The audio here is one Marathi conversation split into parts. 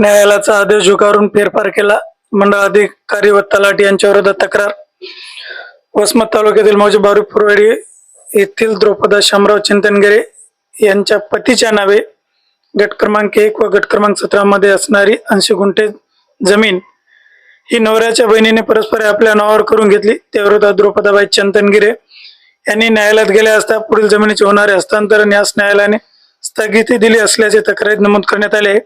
न्यायालयाचा आदेश झुगारून फेरफार केला. मंडळ अधिकारी व तलाठी यांच्या विरोधात तक्रार. वसमत तालुक्यातील मौजे बारू पुरवाडी येथील द्रौपदा शामराव चिंतनगिरे यांच्या पतीच्या नावे गट क्रमांक एक व गट क्रमांक सतरामध्ये असणारी ऐंशी गुंठे जमीन ही नवऱ्याच्या बहिणीने परस्पर आपल्या नावावर करून घेतली. त्या विरोधात द्रौपदाबाई चंदनगिरे यांनी न्यायालयात गेल्या असता पुढील जमिनीचे होणारे हस्तांतरण यास न्यायालयाने स्थगिती दिली असल्याचे तक्रारीत नमूद करण्यात आले आहे.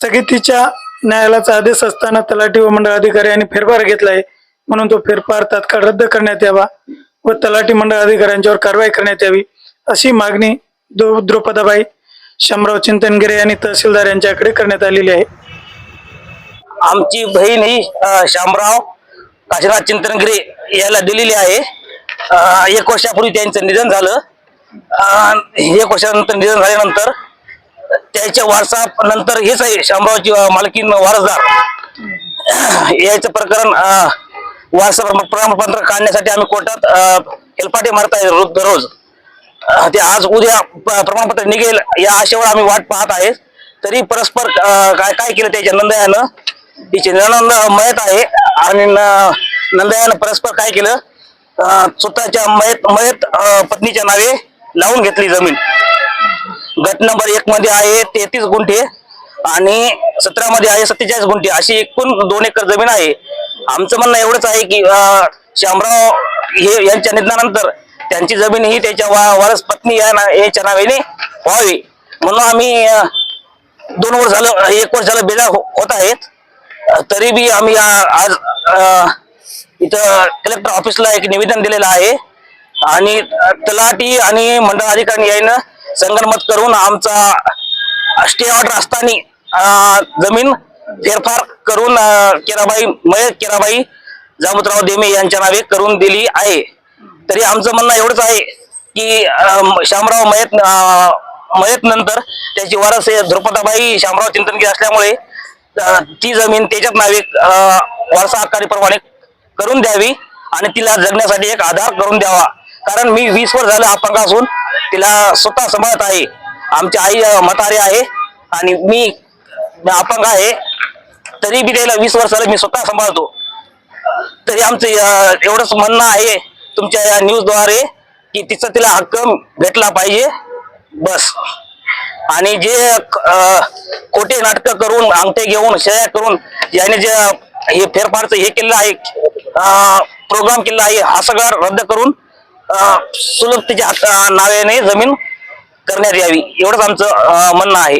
स्थगितीच्या न्यायालयाचा आदेश असताना तलाठी व मंडळ अधिकारी यांनी फेरफार घेतला आहे म्हणून तो फेरफार तात्काळ रद्द करण्यात यावा व तलाठी मंडळ अधिकाऱ्यांच्यावर कारवाई करण्यात यावी अशी मागणी द्रौ- द्रौपदाबाई शामराव चिंतनगिरे यांनी तहसीलदार यांच्याकडे करण्यात आलेली आहे. आमची बहीण ही शामराव काशीनाथ चिंतनगिरे याला दिलेली आहे. एक वर्षापूर्वी त्यांचं निधन झालं. एक वर्षानंतर निधन झाल्यानंतर त्याच्या वारसा नंतर हेच आहे शामरावची मालकी मालकीन वारसदार. याचं प्रकरण वारसा प्रमाणपत्र काढण्यासाठी आम्ही कोर्टात हेलपाटे मारत आहे रोज दररोज. ते आज उद्या प्रमाणपत्र निघेल या आशेवर आम्ही वाट पाहत आहे. तरी परस्पर काय काय केलं त्याच्या नंदयानं? तिचे नंद मयत आहे आणि न- नंदयानं परस्पर काय केलं? स्वतःच्या मयत मयत पत्नीच्या नावे लावून घेतली जमीन. गट नंबर एक मध्ये आहे तेहतीस गुंठे आणि सतरा मध्ये आहे सत्तेचाळीस गुंठे. अशी एकूण दोन एकर जमीन आहे. आमचं म्हणणं एवढंच आहे की शामराव हे यांच्या निधनानंतर त्यांची जमीन ही त्याच्या वा- वारस पत्नी या ना- याच्या नावेने व्हावी. म्हणून आम्ही दोन वर्ष झालं एक वर्ष झालं बेजार हो- होत आहेत. तरी बी आम्ही आज इथं कलेक्टर ऑफिसला एक निवेदन दिलेलं आहे. आणि अं, तलाठी आणि मंडळ अधिकारी यायनं संगनमत करून आमचा स्टे ऑर्डर असताना अं, जमीन फेरफार करून केराबाई मयत केराबाई जामुतराव देमे यांच्या नावे करून दिली आहे. तरी आमचं म्हणणं एवढंच आहे की श्यामराव मयत अं, मयत नंतर त्याची वारस हे द्रौपदाबाई श्यामराव चिंतनगी असल्यामुळे ती जमीन त्याच्यात नावे अं, वारसा हक्कारीप्रमाणे करून द्यावी आणि तिला जगण्यासाठी एक आधार करून द्यावा. कारण मी वीस वर झालं अपंग असून तिला स्वतः सांभाळत आहे. आमची आई अं, म्हातारी आहे आणि मी अपंग आहे. तरी बी त्याला वीस वर्षाला मी स्वतः सांभाळतो. तरी आमचं एवढंच म्हणणं आहे तुमच्या या न्यूजद्वारे की तिचा तिला हक्क भेटला पाहिजे. बस. आणि जे खोटे नाटक करून अंगठे घेऊन शया करून याने जे हे फेरफारचं हे केलं आहे प्रोग्राम केला आहे हा सगळा रद्द करून अं, सुलभ तिच्या जमीन करण्यात यावी एवढंच आमचं म्हणणं आहे.